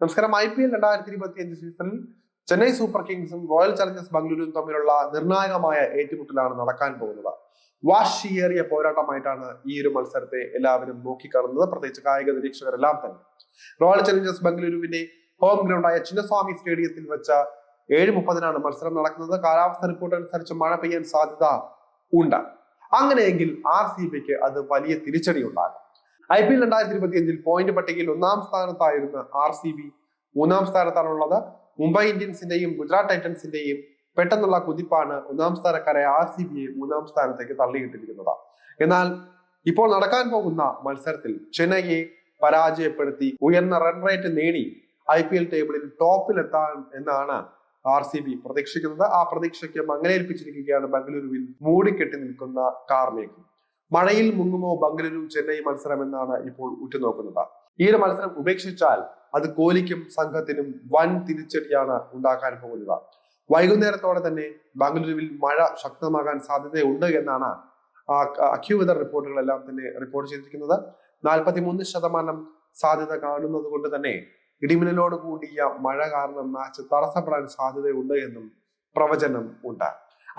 നമസ്കാരം. I P L രണ്ടായിരത്തി ഇരുപത്തി അഞ്ച് സീസണിൽ ചെന്നൈ സൂപ്പർ കിങ്സും റോയൽ ചലഞ്ചേഴ്സ് ബംഗളൂരുവും തമ്മിലുള്ള നിർണായകമായ ഏറ്റുമുട്ടലാണ് നടക്കാൻ പോകുന്നത്. വാശിയേറിയ പോരാട്ടമായിട്ടാണ് ഈ ഒരു മത്സരത്തെ എല്ലാവരും നോക്കിക്കാണുന്നത്. പ്രത്യേകിച്ച് കായിക നിരീക്ഷകരെല്ലാം തന്നെ. റോയൽ ചലഞ്ചേഴ്സ് ബംഗളൂരുവിന്റെ ഹോം ഗ്രൗണ്ടായ ചിന്നസ്വാമി സ്റ്റേഡിയത്തിൽ വെച്ച ഏഴ് മുപ്പതിനാണ് മത്സരം നടക്കുന്നത്. കാലാവസ്ഥ റിപ്പോർട്ട് അനുസരിച്ച് മഴ പെയ്യാൻ സാധ്യത ഉണ്ട്. അങ്ങനെയെങ്കിൽ ആർ സി ബിക്ക് അത് വലിയ തിരിച്ചടി ഉണ്ടാകും ഐ പി എൽ രണ്ടായിരത്തി ഇരുപത്തി അഞ്ചിൽ പോയിന്റ് പട്ടികയിൽ ഒന്നാം സ്ഥാനത്തായിരുന്ന ആർ സി ബി മൂന്നാം സ്ഥാനത്താണുള്ളത്. മുംബൈ ഇന്ത്യൻസിന്റെയും ഗുജറാത്ത് ടൈറ്റൻസിന്റെയും പെട്ടെന്നുള്ള കുതിപ്പാണ് ഒന്നാം സ്ഥാനക്കാരെ ആർ സി ബിയെ മൂന്നാം സ്ഥാനത്തേക്ക് തള്ളിയിട്ടിരിക്കുന്നത്. എന്നാൽ ഇപ്പോൾ നടക്കാൻ പോകുന്ന മത്സരത്തിൽ ചെന്നൈയെ പരാജയപ്പെടുത്തി ഉയർന്ന റൺ റേറ്റ് നേടി ഐ പി എൽ ടേബിളിൽ ടോപ്പിലെത്താൻ എന്നാണ് ആർ സി ബി പ്രതീക്ഷിക്കുന്നത്. ആ പ്രതീക്ഷയ്ക്ക് മങ്ങലേൽപ്പിച്ചിരിക്കുകയാണ് ബംഗളൂരുവിൽ മൂടിക്കെട്ടി നിൽക്കുന്ന കാർമേഘം. മഴയിൽ മുങ്ങുമോ ബംഗളൂരു ചെന്നൈ മത്സരം എന്നാണ് ഇപ്പോൾ ഉറ്റുനോക്കുന്നത്. ഈ ഒരു മത്സരം ഉപേക്ഷിച്ചാൽ അത് കോഹ്ലിക്കും സംഘത്തിനും വൻ തിരിച്ചടിയാണ് ഉണ്ടാക്കാൻ പോകുന്നത്. വൈകുന്നേരത്തോടെ തന്നെ ബംഗളൂരുവിൽ മഴ ശക്തമാകാൻ സാധ്യതയുണ്ട് എന്നാണ് അക്യൂവിതർ റിപ്പോർട്ടുകളെല്ലാം തന്നെ റിപ്പോർട്ട് ചെയ്തിരിക്കുന്നത്. നാൽപ്പത്തിമൂന്ന് ശതമാനം സാധ്യത കാണുന്നത് കൊണ്ട് തന്നെ ഇടിമിന്നലോട് കൂടിയ മഴ കാരണം മാച്ച് തടസ്സപ്പെടാൻ സാധ്യതയുണ്ട് എന്നും പ്രവചനം ഉണ്ട്.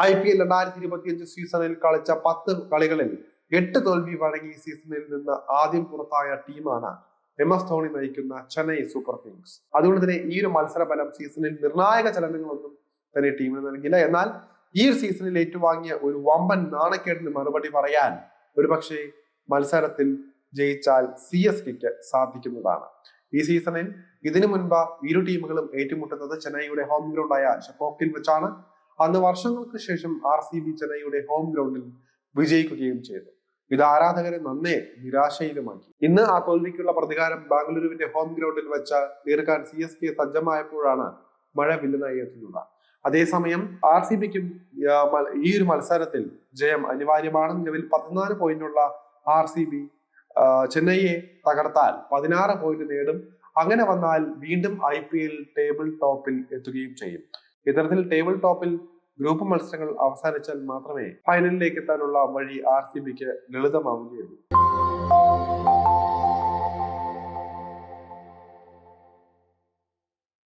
ഐ പി എൽ രണ്ടായിരത്തി ഇരുപത്തിയഞ്ച് സീസണിൽ കളിച്ച പത്ത് കളികളിൽ എട്ട് തോൽവി വഴങ്ങി സീസണിൽ നിന്ന് ആദ്യം പുറത്തായ ടീമാണ് എം എസ് ധോണി നയിക്കുന്ന ചെന്നൈ സൂപ്പർ കിങ്സ്. അതുകൊണ്ട് തന്നെ ഈ ഒരു മത്സരഫലം സീസണിൽ നിർണായക ചലനങ്ങളൊന്നും തന്നെ ടീമിന് നൽകില്ല എന്നാൽ ഈ ഒരു സീസണിൽ ഏറ്റുവാങ്ങിയ ഒരു വമ്പൻ നാണക്കേടിന് മറുപടി പറയാൻ ഒരുപക്ഷെ മത്സരത്തിൽ ജയിച്ചാൽ സി എസ് കെക്ക് സാധിക്കുന്നതാണ്. ഈ സീസണിൽ ഇതിനു മുൻപ് ഇരു ടീമുകളും ഏറ്റുമുട്ടുന്നത് ചെന്നൈയുടെ ഹോം ഗ്രൗണ്ടായ ഷെപ്പോക്കിൽ വെച്ചാണ്. അന്ന് വർഷങ്ങൾക്ക് ശേഷം ആർ സി ബി ചെന്നൈയുടെ ഹോം ഗ്രൗണ്ടിൽ വിജയിക്കുകയും ചെയ്തു. ഇത് ആരാധകരെ നന്നേ നിരാശയിലുമാക്കി. ഇന്ന് ആ തോൽവിക്കുള്ള പ്രതികാരം ബാംഗ്ലൂരുവിന്റെ ഹോം ഗ്രൗണ്ടിൽ വെച്ച തീർക്കാൻ സി എസ് കെ സജ്ജമായപ്പോഴാണ് മഴ വില്ലനായി എത്തുന്നത്. അതേസമയം ആർ സി ബിക്കും ഈ ഒരു മത്സരത്തിൽ ജയം അനിവാര്യമാണ്. നിലവിൽ പതിനാല് പോയിന്റുള്ള ആർ സി ബി ചെന്നൈയെ തകർത്താൽ പതിനാറ് പോയിന്റ് നേടും. അങ്ങനെ വന്നാൽ വീണ്ടും ഐ പി എൽ ടേബിൾ ടോപ്പിൽ എത്തുകയും ചെയ്യും. ഇത്തരത്തിൽ ടേബിൾ ടോപ്പിൽ ഗ്രൂപ്പ് മത്സരങ്ങൾ അവസാനിച്ചാൽ മാത്രമേ ഫൈനലിലേക്ക് എത്താനുള്ള വഴി ആർ സി ബിക്ക് ലളിതമാവുകയുള്ളൂ.